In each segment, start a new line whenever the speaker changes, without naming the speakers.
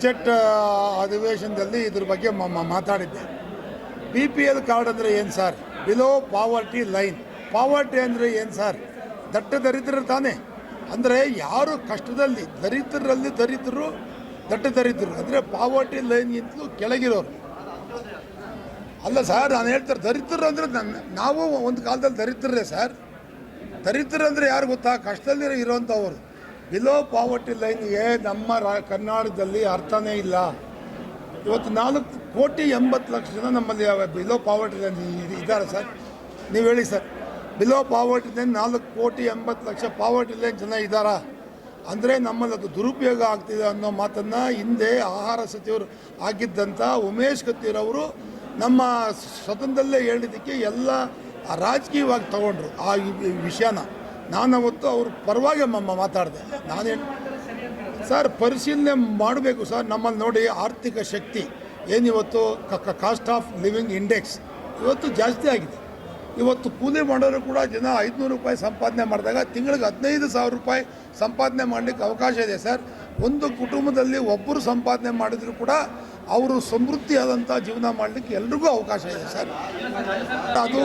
Budget ಅಧಿವೇಶನದಲ್ಲಿ ಇದ್ರ ಬಗ್ಗೆ ಮಾತಾಡಿದ್ದೆ. ಬಿ ಪಿ ಎಲ್ ಕಾರ್ಡ್ ಅಂದರೆ ಏನು sir? Below poverty line poverty ಅಂದರೆ ಏನು ಸರ್? ದಟ್ಟ ದರಿದ್ರರು ತಾನೇ. ಅಂದರೆ ಯಾರು ಕಷ್ಟದಲ್ಲಿ, ದರಿದ್ರರಲ್ಲಿ ದರಿದ್ರರು, ದಟ್ಟ ದರಿದ್ರರು. ಅಂದರೆ ಪಾವರ್ಟಿ ಲೈನ್ಗಿಂತಲೂ ಕೆಳಗಿರೋರು. ಅಲ್ಲ ಸರ್, ನಾನು ಹೇಳ್ತಾರೆ ದರಿದ್ರರು ಅಂದರೆ ನನ್ನ ನಾವು ಒಂದು ಕಾಲದಲ್ಲಿ ದರಿದ್ರರೇ ಸರ್. ದರಿದ್ರ ಅಂದರೆ ಯಾರು ಗೊತ್ತಾ? ಕಷ್ಟದಲ್ಲಿ ಇರೋವಂಥವ್ರು ಬಿಲೋ ಪಾವರ್ಟಿ ಲೈನ್ಗೆ ನಮ್ಮ ರಾ, ಕರ್ನಾಟಕದಲ್ಲಿ ಅರ್ಥನೇ ಇಲ್ಲ. ಇವತ್ತು ನಾಲ್ಕು ಕೋಟಿ ಎಂಬತ್ತು ಲಕ್ಷ ಜನ ನಮ್ಮಲ್ಲಿ ಬಿಲೋ ಪಾವರ್ಟಿ ಲೈನ್ ಇದ್ದಾರೆ ಸರ್. ನೀವು ಹೇಳಿ ಸರ್. ಬಿಲೋ ಪಾವರ್ಟಿ ಲೈನ್ ನಾಲ್ಕು ಕೋಟಿ ಎಂಬತ್ತು ಲಕ್ಷ ಪಾವರ್ಟಿ ಲೈನ್ ಜನ ಇದ್ದಾರಾ ಅಂದರೆ ನಮ್ಮಲ್ಲಿ ಅದು ದುರುಪಯೋಗ ಆಗ್ತಿದೆ ಅನ್ನೋ ಮಾತನ್ನು ಹಿಂದೆ ಆಹಾರ ಸಚಿವರು ಆಗಿದ್ದಂಥ ಉಮೇಶ್ ಕತ್ತೀರವರು ನಮ್ಮ ಸ್ವತಂತ್ರದಲ್ಲೇ ಹೇಳಿದ್ದಕ್ಕೆ ಎಲ್ಲ ರಾಜಕೀಯವಾಗಿ ತಗೊಂಡ್ರು ಆ ವಿಷಯನ. ನಾನು ಅವತ್ತು ಅವ್ರ ಪರವಾಗಿ ಮಾತಾಡಿದೆ. ನಾನೇನು ಸರ್, ಪರಿಶೀಲನೆ ಮಾಡಬೇಕು ಸರ್. ನಮ್ಮಲ್ಲಿ ನೋಡಿ ಆರ್ಥಿಕ ಶಕ್ತಿ. ಏನಿವತ್ತು ಕಾಸ್ಟ್ ಆಫ್ ಲಿವಿಂಗ್ ಇಂಡೆಕ್ಸ್ ಇವತ್ತು ಜಾಸ್ತಿ ಆಗಿದೆ. ಇವತ್ತು ಕೂಲಿ ಮಾಡೋರು ಕೂಡ ಜನ ಐದುನೂರು ರೂಪಾಯಿ ಸಂಪಾದನೆ ಮಾಡಿದಾಗ ತಿಂಗಳಿಗೆ ಹದಿನೈದು ಸಾವಿರ ರೂಪಾಯಿ ಸಂಪಾದನೆ ಮಾಡಲಿಕ್ಕೆ ಅವಕಾಶ ಇದೆ ಸರ್. ಒಂದು ಕುಟುಂಬದಲ್ಲಿ ಒಬ್ಬರು ಸಂಪಾದನೆ ಮಾಡಿದರೂ ಕೂಡ ಅವರು ಸಮೃದ್ಧಿಯಾದಂಥ ಜೀವನ ಮಾಡಲಿಕ್ಕೆ ಎಲ್ರಿಗೂ ಅವಕಾಶ ಇದೆ, ಸರ್. ಅದು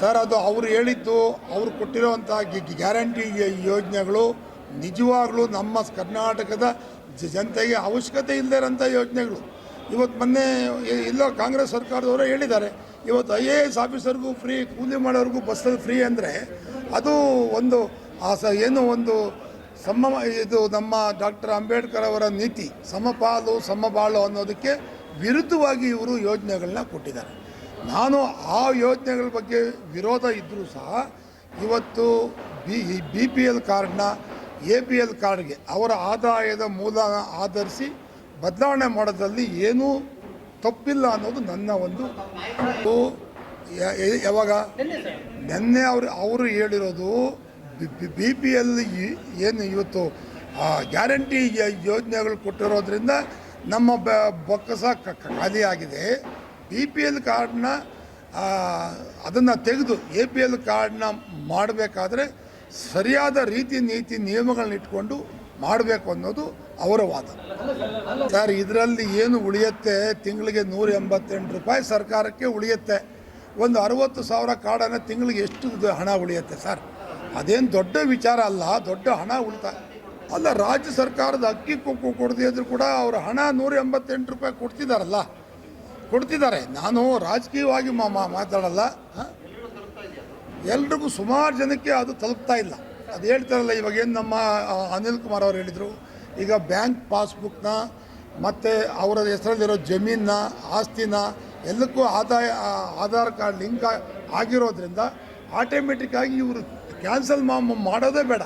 ಸರ್, ಅದು ಅವರು ಹೇಳಿದ್ದು, ಅವರು ಕೊಟ್ಟಿರೋವಂಥ ಗ್ಯಾರಂಟಿ ಯೋಜನೆಗಳು ನಿಜವಾಗ್ಲೂ ನಮ್ಮ ಕರ್ನಾಟಕದ ಜನತೆಗೆ ಅವಶ್ಯಕತೆ ಇಲ್ಲದೇ ಇರೋಂಥ ಯೋಜನೆಗಳು. ಇವತ್ತು ಮೊನ್ನೆ ಇಲ್ಲ ಕಾಂಗ್ರೆಸ್ ಸರ್ಕಾರದವರು ಹೇಳಿದ್ದಾರೆ, ಇವತ್ತು ಐ ಎ ಎಸ್ ಆಫೀಸರ್ಗೂ ಫ್ರೀ, ಕೂಲಿ ಮಾಡೋರಿಗೂ ಬಸ್ಸಲ್ಲಿ ಫ್ರೀ ಅಂದರೆ ಅದು ಒಂದು ಆ ಸ ಏನು ಒಂದು ಸಮ ಇದು ನಮ್ಮ ಡಾಕ್ಟರ್ ಅಂಬೇಡ್ಕರ್ ಅವರ ನೀತಿ ಸಮಪಾಲು ಸಮಬಾಳು ಅನ್ನೋದಕ್ಕೆ ವಿರುದ್ಧವಾಗಿ ಇವರು ಯೋಜನೆಗಳನ್ನ ಕೊಟ್ಟಿದ್ದಾರೆ. ನಾನು ಆ ಯೋಜನೆಗಳ ಬಗ್ಗೆ ವಿರೋಧ ಇದ್ದರೂ ಸಹ ಇವತ್ತು ಬಿ ಬಿ ಪಿ ಎಲ್ ಕಾರ್ಡ್ನ ಎ ಪಿ ಎಲ್ ಕಾರ್ಡ್ಗೆ ಅವರ ಆದಾಯದ ಮೂಲ ಆಧರಿಸಿ ಬದಲಾವಣೆ ಮಾಡೋದ್ರಲ್ಲಿ ಏನೂ ತಪ್ಪಿಲ್ಲ ಅನ್ನೋದು ನನ್ನ ಒಂದು ಯಾವಾಗ? ನಿನ್ನೆ ಅವರು ಅವರು ಹೇಳಿರೋದು ಬಿ ಪಿ ಎಲ್ ಏನು ಇವತ್ತು ಗ್ಯಾರಂಟಿ ಯೋಜನೆಗಳು ಕೊಟ್ಟಿರೋದ್ರಿಂದ ನಮ್ಮ ಬ- ಬೊಕ್ಕಸ ಖಾಲಿಯಾಗಿದೆ ಬಿ ಪಿ ಎಲ್ ಕಾರ್ಡ್ನ ಅದನ್ನು ತೆಗೆದು ಎ ಪಿ ಎಲ್ ಕಾರ್ಡನ್ನ ಮಾಡಬೇಕಾದ್ರೆ ಸರಿಯಾದ ರೀತಿ ನೀತಿ ನಿಯಮಗಳನ್ನ ಇಟ್ಕೊಂಡು ಮಾಡಬೇಕು ಅನ್ನೋದು ಅವರ ವಾದ. ಸರ್, ಇದರಲ್ಲಿ ಏನು ಉಳಿಯುತ್ತೆ? ತಿಂಗಳಿಗೆ ನೂರ ಎಂಬತ್ತೆಂಟು ರೂಪಾಯಿ ಸರ್ಕಾರಕ್ಕೆ ಉಳಿಯುತ್ತೆ. ಒಂದು ಅರುವತ್ತು ಸಾವಿರ ಕಾರ್ಡನ್ನು ತಿಂಗಳಿಗೆ ಎಷ್ಟು ಹಣ ಉಳಿಯುತ್ತೆ ಸರ್? ಅದೇನು ದೊಡ್ಡ ವಿಚಾರ ಅಲ್ಲ, ದೊಡ್ಡ ಹಣ ಉಳಿತಾಯ ಅಲ್ಲ, ರಾಜ್ಯ ಸರ್ಕಾರದ ಅಕ್ಕಿ ಕೊಕ್ಕು ಕೊಡದೇ ಇದ್ರು ಕೂಡ ಅವರು ಹಣ ನೂರ ಎಂಬತ್ತೆಂಟು ರೂಪಾಯಿ ಕೊಡ್ತಿದ್ದಾರಲ್ಲ ಕೊಡ್ತಿದ್ದಾರೆ. ನಾನು ರಾಜಕೀಯವಾಗಿ ಮಾತಾಡಲ್ಲ. ಎಲ್ರಿಗೂ ಸುಮಾರು ಜನಕ್ಕೆ ಅದು ತಲುಪ್ತಾ ಇಲ್ಲ. ಅದು ಹೇಳ್ತಾರಲ್ಲ, ಇವಾಗ ಏನು ನಮ್ಮ ಅನಿಲ್ ಕುಮಾರ್ ಅವರು ಹೇಳಿದರು, ಈಗ ಬ್ಯಾಂಕ್ ಪಾಸ್ಬುಕ್ನ ಮತ್ತು ಅವರ ಹೆಸರಲ್ಲಿರೋ ಜಮೀನ ಆಸ್ತಿನ ಎಲ್ಲಕ್ಕೂ ಆದಾಯ ಆಧಾರ್ ಕಾರ್ಡ್ ಲಿಂಕ್ ಆಗಿರೋದ್ರಿಂದ ಆಟೋಮೆಟಿಕ್ಕಾಗಿ ಇವರು ಕ್ಯಾನ್ಸಲ್ ಮಾಡೋದೇ ಬೇಡ.